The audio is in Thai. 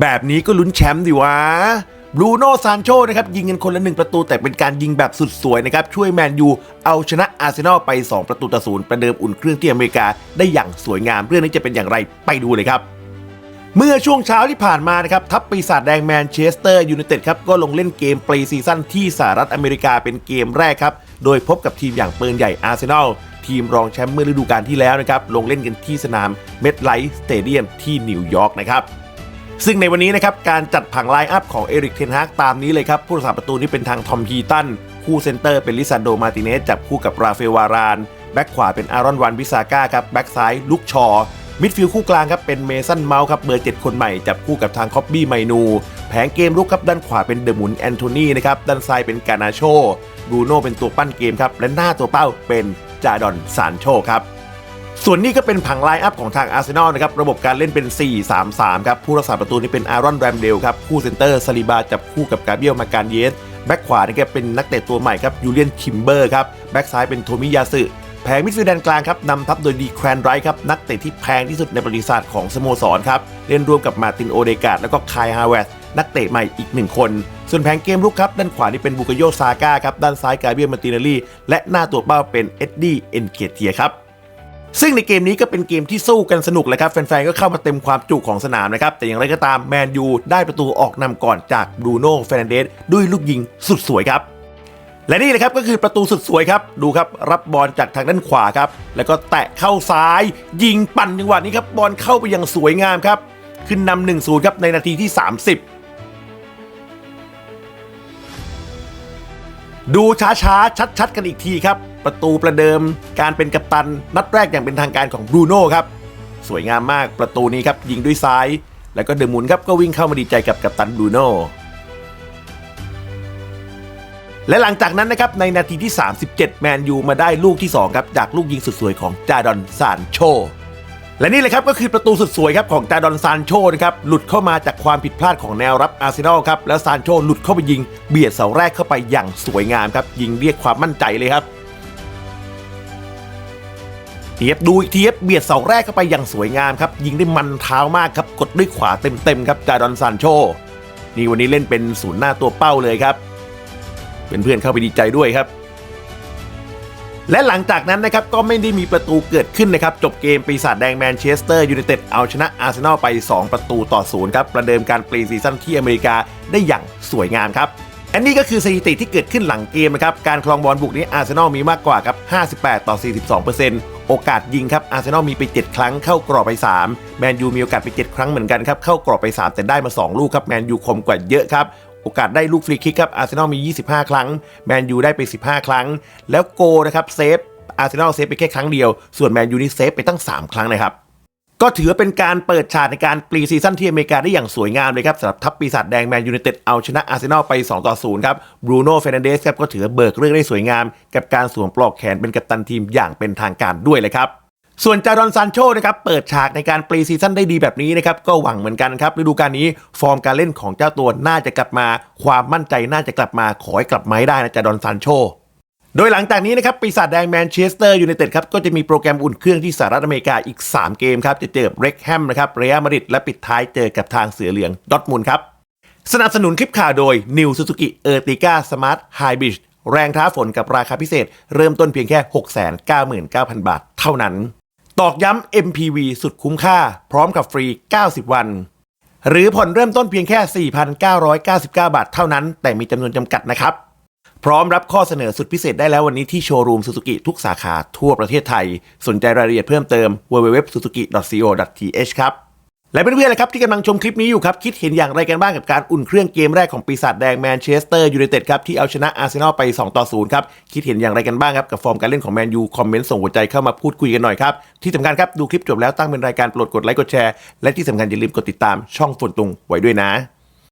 แบบนี้ก็ลุ้นแชมป์ดิวะบรูโน่ซานโชนะครับยิงกันคนละหนึ่งประตู แต่เป็นการยิงแบบสุดสวยนะครับ ช่วยแมนยูเอาชนะอาร์เซนอลไป 2 ประตูต่อศูนย์ประเดิมอุ่นเครื่องที่อเมริกาได้อย่างสวยงาม เรื่องนี้จะเป็นอย่างไรไปดูเลยครับ เมื่อช่วงเช้าที่ผ่านมานะครับ ทัพปีศาจแดงแมนเชสเตอร์ยูไนเต็ดครับ ก็ลงเล่นเกมปรีซีซั่นที่สหรัฐอเมริกาเป็นเกมแรกครับ โดยพบกับทีมอย่างเปืนใหญ่อาร์เซนอลทีมรองแชมป์เมื่อฤดูกาลที่แล้วนะครับลงเล่นกันที่สนามเมดไลท์สเตเดียมที่นิวยอร์กนะครับ ซึ่งในวันนี้นะครับการจัดผังไลน์อัพของเอริกเทนฮากตามนี้เลยครับ ผู้รักษาประตูนี่เป็นทางทอมฮีตันคู่เซนเตอร์เป็นลิซานโดมาติเนสจับคู่กับราเฟลวารานแบ็กขวาเป็นอารอนวันวิซาก้าครับแบ็กซ้ายลุกชอมิดฟิลด์คู่กลางครับเป็นเมสันเมาส์ครับเบอร์ 7 คนใหม่จับคู่กับทางคอบบี้ไมนู แผงเกมรุกครับด้านขวาเป็นเดอะมุนแอนโทนีนะครับด้านซ้ายเป็นกานาโชบรูโน่เป็นตัวปั้นเกมครับและหน้าตัวเป้าเป็นจาดอนซานโชครับ ส่วนนี้ก็เป็นผังไลน์อัพของทางอาร์เซนอลนะครับ ระบบการเล่นเป็น 4-3-3 ครับ ผู้รักษาประตูนี่เป็นอารอนแรมเดลครับ คู่เซนเตอร์ซาลิบาจับคู่กับกาเบียลมาการเยส แบ็กขวานี่ก็เป็นนักเตะตัวใหม่ครับยูเลียนคิมเบอร์ครับ แบ็กซ้ายเป็นโทมิยาสึแผงมิดฟิลด์แดนกลางครับนำทัพโดยดีแครนไรท์ครับ นักเตะที่แพงที่สุดในประวัติศาสตร์ของสโมสรครับเล่นร่วมกับมาตินโอเดกาดแล้วก็คายฮาวเวสนักเตะใหม่อีกหนึ่งคน ส่วนแผงเกมรุกครับ ด้านขวานี่เป็นบุกโยซาก้าครับด้านซ้ายกาเบียมาตินาลีและหน้าตัวเป้าเป็นเอ็ดดี้เอ็นเกเทียครับ ซึ่งในเกมนี้ก็เป็นเกมที่สู้กันสนุกเลยครับแฟนๆ ก็เข้ามาเต็มความจุของสนามนะครับ แต่อย่างไรก็ตามแมนยูได้ประตูออกนำก่อนจากบรูโน่เฟรนเดสด้วยลูกยิงสุดสวยครับ และนี่เลยครับก็คือประตูสุดสวยครับ ดูครับรับบอลจากทางด้านขวาครับ แล้วก็แตะเข้าซ้าย ยิงปั่นจังหวะนี้ครับบอลเข้าไปอย่างสวยงามครับ ขึ้นนำหนึ่งศูนย์ครับในนาทีที่ 30 ดูช้าๆ ชัด ๆ กันอีกทีครับ ประตูประเดิมการเป็นกัปตัน นัดแรกอย่างเป็นทางการของบรูโน่ครับ สวยงามมากประตูนี้ครับ ยิงด้วยซ้าย แล้วก็เดอะมุนครับก็วิ่งเข้ามาดีใจกับกัปตันบรูโน่และหลังจากนั้นนะครับ ในนาทีที่ 37 แมนยูมาได้ลูกที่ 2 ครับ จากลูกยิงสุดสวยของจาดอนซานโช และนี่เลยครับก็คือประตูสุดสวยครับของจาดอนซานโชนะครับหลุดเข้ามาจากความผิดพลาดของแนวรับอาร์เซนอลครับแล้วซานโชหลุดเข้าไปยิงเบียดเสาแรกเข้าไปอย่างสวยงามครับยิงเรียกความมั่นใจเลยครับเทียบดูอีกทีครับเบียดเสาแรกเข้าไปอย่างสวยงามครับยิงได้มันเท้ามากครับกดด้วยขวาเต็มๆครับจาดอนซานโชนี่วันนี้เล่นเป็นศูนย์หน้าตัวเป้าเลยครับเพื่อนๆเข้าไปดีใจด้วยครับ และหลังจากนั้นนะครับก็ไม่ได้มีประตูเกิดขึ้นนะครับจบเกมปีศาจแดงแมนเชสเตอร์ยูไนเต็ดเอาชนะอาร์เซนอลไป 2 ประตูต่อศูนย์ครับประเดิมการปรีซีซั่นที่อเมริกาได้อย่างสวยงามครับอันนี้ก็คือสถิติที่เกิดขึ้นหลังเกมนะครับ การครองบอลบุกนี้อาร์เซนอลมีมากกว่าครับ 58 ต่อ 42%โอกาสยิงครับ อาร์เซนอลมีไป 7 ครั้งเข้ากรอบไป 3 แมนยูมีโอกาสไป 7 ครั้งเหมือนกันครับ เข้ากรอบไป 3 แต่ได้มา 2 ลูกครับ แมนยูคมกว่าเยอะครับ โอกาสได้ลูกฟรีคิกครับอาร์เซนอลมี 25 ครั้งแมนยูได้ไป 15 ครั้ง แล้วโกนะครับเซฟอาร์เซนอลเซฟไปแค่ครั้งเดียว ส่วนแมนยูนี่เซฟไปตั้ง 3 ครั้งนะครับก็ถือว่าเป็นการเปิดฉากในการปรีซีซั่นที่อเมริกาได้อย่างสวยงามเลยครับสำหรับทัพปีศาจแดงแมนยูไนเต็ดเอาชนะอาร์เซนอลไป 2 ต่อ 0 ครับบรูโน่เฟรนันเดสครับก็ถือเบิกเรื่องได้สวยงาม กับการสวมปลอกแขนเป็นกัปตันทีมอย่างเป็นทางการด้วยเลยครับ ส่วนจารอนซานโชนะครับเปิดฉากในการปรีซีซั่นได้ดีแบบนี้นะครับก็หวังเหมือนกันครับฤดูกาลนี้ฟอร์มการเล่นของเจ้าตัวน่าจะกลับมา ความมั่นใจน่าจะกลับมาขอให้กลับมาให้ได้นะจารอนซานโชโดยหลังจากนี้นะครับปีศาจแดงแมนเชสเตอร์ยูไนเต็ดครับก็จะมีโปรแกรมอุ่นเครื่องที่สหรัฐอเมริกาอีก 3 เกมครับจะเจอกับเร็กแฮมนะครับเรอัลมาดริดและปิดท้ายเจอกับทางเสือเหลืองดอทมุนด์ครับสนับสนุนคลิปข่าวโดย New Suzuki Ertiga Smart Hybrid แรงท้าฝนกับราคาพิเศษ เริ่มต้นเพียงแค่ 699,000 บาทเท่านั้น ตอกย้ำ MPV สุดคุ้มค่า พร้อมกับฟรี 90 วัน หรือผ่อนเริ่มต้นเพียงแค่ 4,999 บาทเท่านั้น แต่มีจำนวนจำกัดนะครับ พร้อมรับข้อเสนอสุดพิเศษได้แล้ววันนี้ที่โชว์รูมซูซูกิทุกสาขาทั่วประเทศไทย สนใจรายละเอียดเพิ่มเติม www.suzuki.co.th ครับ และเพื่อนๆเลยครับที่กำลังชมคลิปนี้อยู่ครับ คิดเห็นอย่างไรกันบ้างกับการอุ่นเครื่องเกมแรกของปีศาจแดงแมนเชสเตอร์ยูไนเต็ดครับที่เอาชนะอาร์เซนอลไป 2 ต่อ 0 ครับ คิดเห็นอย่างไรกันบ้างครับ กับฟอร์มการเล่นของแมนยูคอมเมนต์ส่งหัวใจเข้ามาพูดคุยกันหน่อยครับ ที่สำคัญครับ ดูคลิปจบแล้วตั้งเป็นรายการโปรดกดไลค์กดแชร์ และที่สำคัญอย่าลืมกดติดตามช่องฝนตุงไว้ด้วยนะ